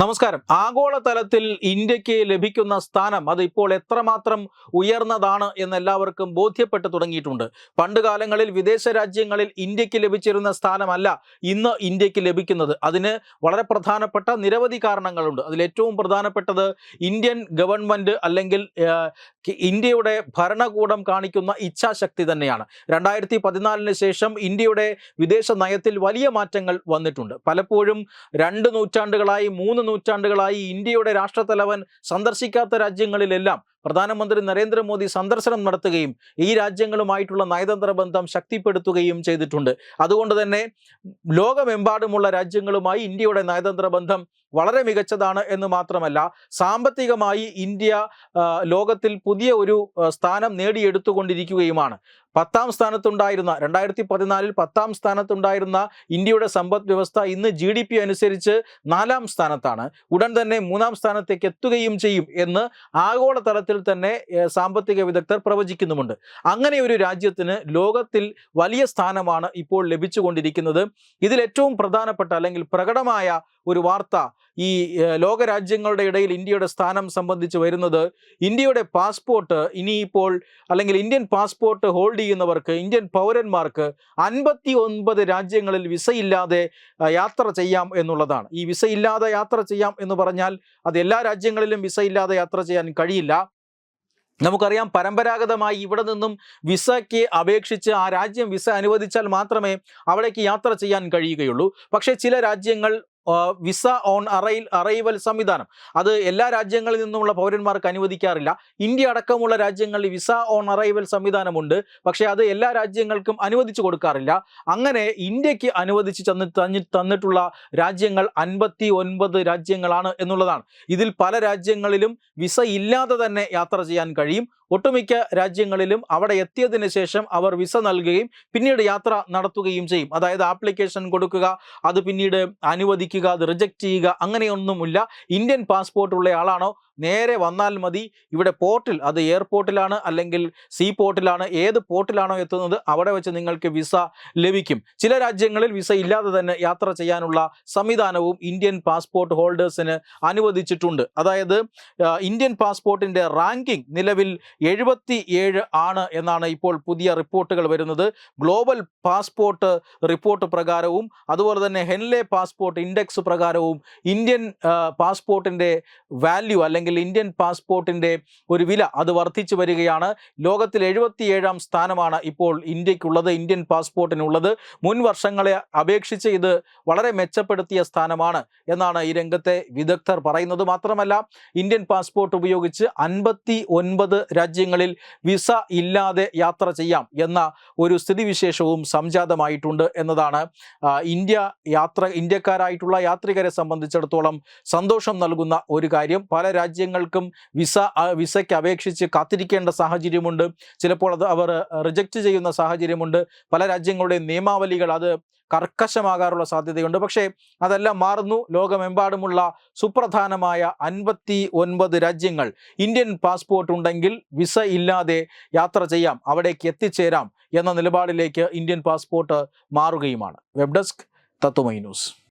നമസ്കാരം. ആഗോളതലത്തിൽ ഇന്ത്യയ്ക്ക് ലഭിക്കുന്ന സ്ഥാനം അത് ഇപ്പോൾ എത്രമാത്രം ഉയർന്നതാണ് എന്ന് എല്ലാവർക്കും ബോധ്യപ്പെട്ടു തുടങ്ങിയിട്ടുണ്ട്. പണ്ട് കാലങ്ങളിൽ വിദേശ രാജ്യങ്ങളിൽ ഇന്ത്യയ്ക്ക് ലഭിച്ചിരുന്ന സ്ഥാനമല്ല ഇന്ന് ഇന്ത്യയ്ക്ക് ലഭിക്കുന്നത്. അതിന് വളരെ പ്രധാനപ്പെട്ട നിരവധി കാരണങ്ങളുണ്ട്. അതിൽ ഏറ്റവും പ്രധാനപ്പെട്ടത് ഇന്ത്യൻ ഗവൺമെന്റ് അല്ലെങ്കിൽ ഇന്ത്യയുടെ ഭരണകൂടം കാണിക്കുന്ന ഇച്ഛാശക്തി തന്നെയാണ്. രണ്ടായിരത്തി പതിനാലിന് ശേഷം ഇന്ത്യയുടെ വിദേശ നയത്തിൽ വലിയ മാറ്റങ്ങൾ വന്നിട്ടുണ്ട്. പലപ്പോഴും രണ്ട് നൂറ്റാണ്ടുകളായി മൂന്ന് നൂറ്റാണ്ടുകളായി ഇന്ത്യയുടെ രാഷ്ട്രത്തലവൻ സന്ദർശിക്കാത്ത രാജ്യങ്ങളിലെല്ലാം പ്രധാനമന്ത്രി നരേന്ദ്രമോദി സന്ദർശനം നടത്തുകയും ഈ രാജ്യങ്ങളുമായിട്ടുള്ള നയതന്ത്ര ബന്ധം ശക്തിപ്പെടുത്തുകയും ചെയ്തിട്ടുണ്ട്. അതുകൊണ്ട് തന്നെ ലോകമെമ്പാടുമുള്ള രാജ്യങ്ങളുമായി ഇന്ത്യയുടെ നയതന്ത്ര ബന്ധം വളരെ മികച്ചതാണ് എന്ന് മാത്രമല്ല സാമ്പത്തികമായി ഇന്ത്യ ലോകത്തിൽ പുതിയ ഒരു സ്ഥാനം നേടിയെടുത്തുകൊണ്ടിരിക്കുകയുമാണ്. പത്താം സ്ഥാനത്തുണ്ടായിരുന്ന രണ്ടായിരത്തി പതിനാലിൽ പത്താം സ്ഥാനത്തുണ്ടായിരുന്ന ഇന്ത്യയുടെ സമ്പദ് വ്യവസ്ഥ ഇന്ന് ജി ഡി പി അനുസരിച്ച് നാലാം സ്ഥാനത്താണ്. ഉടൻ തന്നെ മൂന്നാം സ്ഥാനത്തേക്ക് എത്തുകയും ചെയ്യും എന്ന് ആഗോളതലത്തിൽ തന്നെ സാമ്പത്തിക വിദഗ്ധർ പ്രവചിക്കുന്നുമുണ്ട്. അങ്ങനെ ഒരു രാജ്യത്തിന് ലോകത്തിൽ വലിയ സ്ഥാനമാണ് ഇപ്പോൾ ലഭിച്ചുകൊണ്ടിരിക്കുന്നത്. ഇതിൽ ഏറ്റവും പ്രധാനപ്പെട്ട അല്ലെങ്കിൽ പ്രകടമായ ഒരു വാർത്ത ഈ ലോകരാജ്യങ്ങളുടെ ഇടയിൽ ഇന്ത്യയുടെ സ്ഥാനം സംബന്ധിച്ച് വരുന്നത് ഇന്ത്യയുടെ പാസ്പോർട്ട് ഇനിയിപ്പോൾ അല്ലെങ്കിൽ ഇന്ത്യൻ പാസ്പോർട്ട് ഹോൾഡ് ചെയ്യുന്നവർക്ക് ഇന്ത്യൻ പൗരന്മാർക്ക് അൻപത്തി ഒൻപത് രാജ്യങ്ങളിൽ വിസയില്ലാതെ യാത്ര ചെയ്യാം എന്നുള്ളതാണ്. ഈ വിസയില്ലാതെ യാത്ര ചെയ്യാം എന്ന് പറഞ്ഞാൽ അത് എല്ലാ രാജ്യങ്ങളിലും വിസയില്ലാതെ യാത്ര ചെയ്യാൻ കഴിയില്ല. നമുക്കറിയാം പരമ്പരാഗതമായി ഇവിടെ നിന്നും വിസയ്ക്ക് അപേക്ഷിച്ച് ആ രാജ്യം വിസ അനുവദിച്ചാൽ മാത്രമേ അവിടേക്ക് യാത്ര ചെയ്യാൻ കഴിയുകയുള്ളൂ. പക്ഷേ ചില രാജ്യങ്ങൾ വിസ ഓൺ അറൈൽ അറൈവൽ സംവിധാനം. അത് എല്ലാ രാജ്യങ്ങളിൽ നിന്നുമുള്ള പൗരന്മാർക്ക് അനുവദിക്കാറില്ല. ഇന്ത്യ അടക്കമുള്ള രാജ്യങ്ങളിൽ വിസ ഓൺ അറൈവൽ സംവിധാനമുണ്ട്. പക്ഷേ അത് എല്ലാ രാജ്യങ്ങൾക്കും അനുവദിച്ചു കൊടുക്കാറില്ല. അങ്ങനെ ഇന്ത്യയ്ക്ക് അനുവദിച്ച് തന്നി തന്നി തന്നിട്ടുള്ള രാജ്യങ്ങൾ അൻപത്തി ഒൻപത് രാജ്യങ്ങളാണ് എന്നുള്ളതാണ്. ഇതിൽ പല രാജ്യങ്ങളിലും വിസ ഇല്ലാതെ തന്നെ യാത്ര ചെയ്യാൻ കഴിയും. ഒട്ടുമിക്ക രാജ്യങ്ങളിലും അവിടെ എത്തിയതിന് ശേഷം അവർ വിസ നൽകുകയും പിന്നീട് യാത്ര നടത്തുകയും ചെയ്യും. അതായത് ആപ്ലിക്കേഷൻ കൊടുക്കുക അത് പിന്നീട് അനുവദിക്കുക അത് റിജക്റ്റ് ചെയ്യുക അങ്ങനെയൊന്നുമില്ല. ഇന്ത്യൻ പാസ്പോർട്ട് ഉള്ള ആളാണോ? നേരെ വന്നാൽ മതി. ഇവിടെ പോർട്ടിൽ അത് എയർപോർട്ടിലാണ് അല്ലെങ്കിൽ സീ പോർട്ടിലാണ് ഏത് പോർട്ടിലാണോ എത്തുന്നത് അവിടെ വെച്ച് നിങ്ങൾക്ക് വിസ ലഭിക്കും. ചില രാജ്യങ്ങളിൽ വിസ ഇല്ലാതെ തന്നെ യാത്ര ചെയ്യാനുള്ള സംവിധാനവും ഇന്ത്യൻ പാസ്പോർട്ട് ഹോൾഡേഴ്സിന് അനുവദിച്ചിട്ടുണ്ട്. അതായത് ഇന്ത്യൻ പാസ്പോർട്ടിന്റെ റാങ്കിംഗ് നിലവിൽ എഴുപത്തി ഏഴ് ആണ് എന്നാണ് ഇപ്പോൾ പുതിയ റിപ്പോർട്ടുകൾ വരുന്നത്. ഗ്ലോബൽ പാസ്പോർട്ട് റിപ്പോർട്ട് പ്രകാരവും അതുപോലെ തന്നെ ഹെൻലെ പാസ്പോർട്ട് ഇൻഡെക്സ് പ്രകാരവും ഇന്ത്യൻ പാസ്പോർട്ടിന്റെ വാല്യൂ അല്ലെങ്കിൽ ഇന്ത്യൻ പാസ്പോർട്ടിന്റെ ഒരു വില അത് വർദ്ധിച്ചു വരികയാണ്. ലോകത്തിൽ എഴുപത്തിയേഴാം സ്ഥാനമാണ് ഇപ്പോൾ ഇന്ത്യക്കുള്ളത് ഇന്ത്യൻ പാസ്പോർട്ടിനുള്ളത്. മുൻ വർഷങ്ങളെ അപേക്ഷിച്ച് ഇത് വളരെ മെച്ചപ്പെടുത്തിയ സ്ഥാനമാണ് എന്നാണ് ഈ രംഗത്തെ വിദഗ്ധർ പറയുന്നത്. മാത്രമല്ല ഇന്ത്യൻ പാസ്പോർട്ട് ഉപയോഗിച്ച് അൻപത്തി ഒൻപത് രാജ്യങ്ങളിൽ വിസ ഇല്ലാതെ യാത്ര ചെയ്യാം എന്ന ഒരു സ്ഥിതിവിശേഷവും സംജാതമായിട്ടുണ്ട് എന്നതാണ്. ഇന്ത്യ യാത്ര ഇന്ത്യക്കാരായിട്ടുള്ള യാത്രികരെ സംബന്ധിച്ചിടത്തോളം സന്തോഷം നൽകുന്ന ഒരു കാര്യം. പല രാജ്യങ്ങൾക്കും വിസ വിസയ്ക്ക് അപേക്ഷിച്ച് കാത്തിരിക്കേണ്ട സാഹചര്യമുണ്ട്. ചിലപ്പോൾ അത് അവർ റിജക്റ്റ് ചെയ്യുന്ന സാഹചര്യമുണ്ട്. പല രാജ്യങ്ങളുടെയും നിയമാവലികൾ അത് കർക്കശമാകാറുള്ള സാധ്യതയുണ്ട്. പക്ഷേ അതെല്ലാം മാറുന്നു. ലോകമെമ്പാടുമുള്ള സുപ്രധാനമായ അൻപത്തി ഒൻപത് രാജ്യങ്ങൾ ഇന്ത്യൻ പാസ്പോർട്ട് ഉണ്ടെങ്കിൽ വിസ ഇല്ലാതെ യാത്ര ചെയ്യാം അവിടേക്ക് എത്തിച്ചേരാം എന്ന നിലപാടിലേക്ക് Indian passport മാറുകയുമാണ്. Web desk Tatwamayi news.